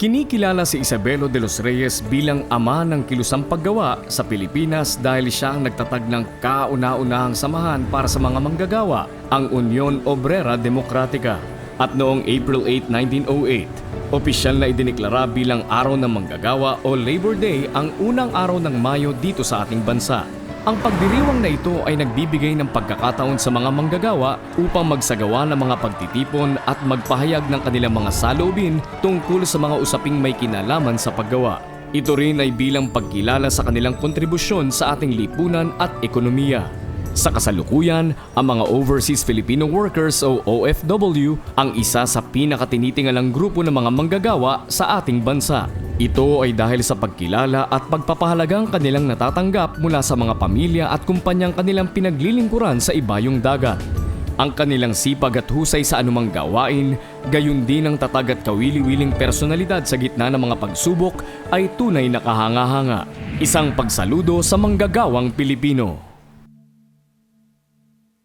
Kinikilala si Isabelo de los Reyes bilang ama ng kilusang paggawa sa Pilipinas dahil siya ang nagtatag ng kauna-unahang samahan para sa mga manggagawa, ang Union Obrera Demokratika. At noong April 8, 1908, opisyal na idineklara bilang Araw ng Manggagawa o Labor Day ang unang araw ng Mayo dito sa ating bansa. Ang pagdiriwang na ito ay nagbibigay ng pagkakataon sa mga manggagawa upang magsagawa ng mga pagtitipon at magpahayag ng kanilang mga saloobin tungkol sa mga usaping may kinalaman sa paggawa. Ito rin ay bilang pagkilala sa kanilang kontribusyon sa ating lipunan at ekonomiya. Sa kasalukuyan, ang mga Overseas Filipino Workers o OFW ang isa sa pinakatinitingalang grupo ng mga manggagawa sa ating bansa. Ito ay dahil sa pagkilala at pagpapahalagang kanilang natatanggap mula sa mga pamilya at kumpanyang kanilang pinaglilingkuran sa ibayong dagat. Ang kanilang sipag at husay sa anumang gawain, gayon din ang tatag at kawili-wiling personalidad sa gitna ng mga pagsubok ay tunay na kahanga-hanga. Isang pagsaludo sa manggagawang Pilipino.